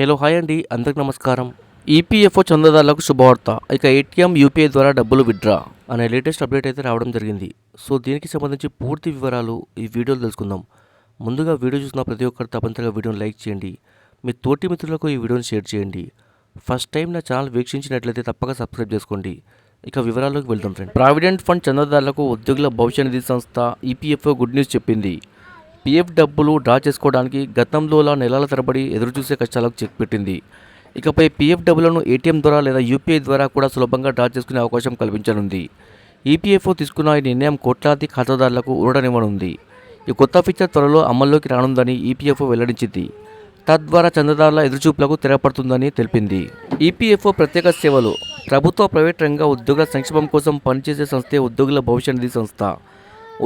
Hello hi అండి. అందరికి నమస్కారం. ఈపీఎఫ్ఓ చందాదారులకు శుభవార్త. ఇక ఏటీఎం యూపీఐ ద్వారా డబ్బులు విడ్రా అనే లేటెస్ట్ అప్డేట్ అయితే రావడం జరిగింది. సో దీనికి సంబంధించి పూర్తి వివరాలు ఈ వీడియోలో తెలుసుకుందాం. ముందుగా వీడియో చూసిన ప్రతి ఒక్కరు తప్పనిసరిగా వీడియోని లైక్ చేయండి. మీ తోటి మిత్రులకు ఈ వీడియోని షేర్ చేయండి. ఫస్ట్ టైం నా ఛానల్ వీక్షించినట్లయితే తప్పక సబ్స్క్రైబ్ చేసుకోండి. ఇక వివరాల్లోకి వెళ్దాం ఫ్రెండ్ ప్రావిడెంట్ ఫండ్ చందాదారులకు ఉద్యోగుల భవిష్య నిధి సంస్థ ఈపీఎఫ్ఓ గుడ్ న్యూస్ చెప్పింది. పీఎఫ్ డబ్బులు డ్రా చేసుకోవడానికి గతంలోలా నెలల తరబడి ఎదురుచూసే కష్టాలకు చెక్ పెట్టింది. ఇకపై పీఎఫ్ డబ్బులను ఏటీఎం ద్వారా లేదా యూపీఐ ద్వారా కూడా సులభంగా డ్రా చేసుకునే అవకాశం కల్పించనుంది. ఈపీఎఫ్ఓ తీసుకున్న ఈ నిర్ణయం కోట్లాది ఖాతాదారులకు ఊరడనివ్వనుంది. ఈ కొత్త ఫీచర్ త్వరలో అమల్లోకి రానుందని ఈపీఎఫ్ఓ వెల్లడించింది. తద్వారా చందాదారుల ఎదురుచూపులకు తెరపడుతుందని తెలిపింది. ఈపీఎఫ్ఓ ప్రత్యేక సేవలు ప్రభుత్వ ప్రైవేట్ రంగ ఉద్యోగుల సంక్షేమం కోసం పనిచేసే సంస్థే ఉద్యోగుల భవిష్య నిధి సంస్థ.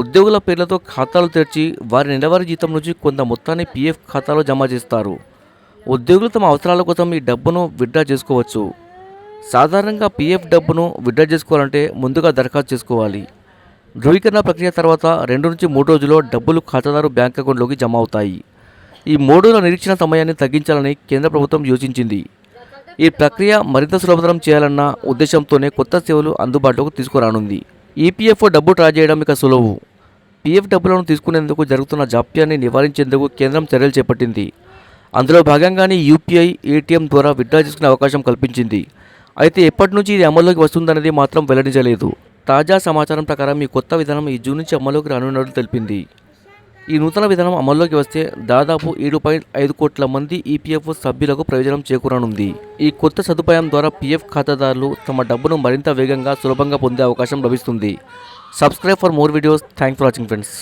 ఉద్యోగుల పేర్లతో ఖాతాలు తెరిచి వారి నెలవారీ జీతం నుంచి కొంత మొత్తాన్ని పీఎఫ్ ఖాతాలో జమ చేస్తారు. ఉద్యోగులు తమ అవసరాల కోసం ఈ డబ్బును విత్డ్రా చేసుకోవచ్చు. సాధారణంగా పీఎఫ్ డబ్బును విత్డ్రా చేసుకోవాలంటే ముందుగా దరఖాస్తు చేసుకోవాలి. ధృవీకరణ ప్రక్రియ తర్వాత రెండు నుంచి మూడు రోజుల్లో డబ్బులు ఖాతాదారు బ్యాంక్ అకౌంట్లోకి జమ అవుతాయి. ఈ మూడు రోజుల నిరీక్షణ సమయాన్ని తగ్గించాలని కేంద్ర ప్రభుత్వం యోచించింది. ఈ ప్రక్రియ మరింత సులభతరం చేయాలన్న ఉద్దేశంతోనే కొత్త సేవలు అందుబాటులోకి తీసుకురానుంది. ఈపీఎఫ్ఓ డబ్బు డ్రా చేయడం ఇక సులువు. పీఎఫ్ డబ్బులను తీసుకునేందుకు జరుగుతున్న జాప్యాన్ని నివారించేందుకు కేంద్రం చర్యలు చేపట్టింది. అందులో భాగంగానే యూపీఐ ఏటీఎం ద్వారా విత్డ్రా చేసుకునే అవకాశం కల్పించింది. అయితే ఎప్పటి నుంచి ఇది అమల్లోకి వస్తుందనేది మాత్రం వెల్లడించలేదు. తాజా సమాచారం ప్రకారం ఈ కొత్త విధానం ఈ జూన్ నుంచి అమల్లోకి రానున్నట్లు తెలిపింది. ఈ నూతన విధానం అమల్లోకి వస్తే దాదాపు ఏడు పాయింట్ ఐదు కోట్ల మంది ఈపీఎఫ్ఓ సభ్యులకు ప్రయోజనం చేకూరనుంది. ఈ కొత్త సదుపాయం ద్వారా పీఎఫ్ ఖాతాదారులు తమ డబ్బును మరింత వేగంగా సులభంగా పొందే అవకాశం లభిస్తుంది. Subscribe for more videos thanks for watching friends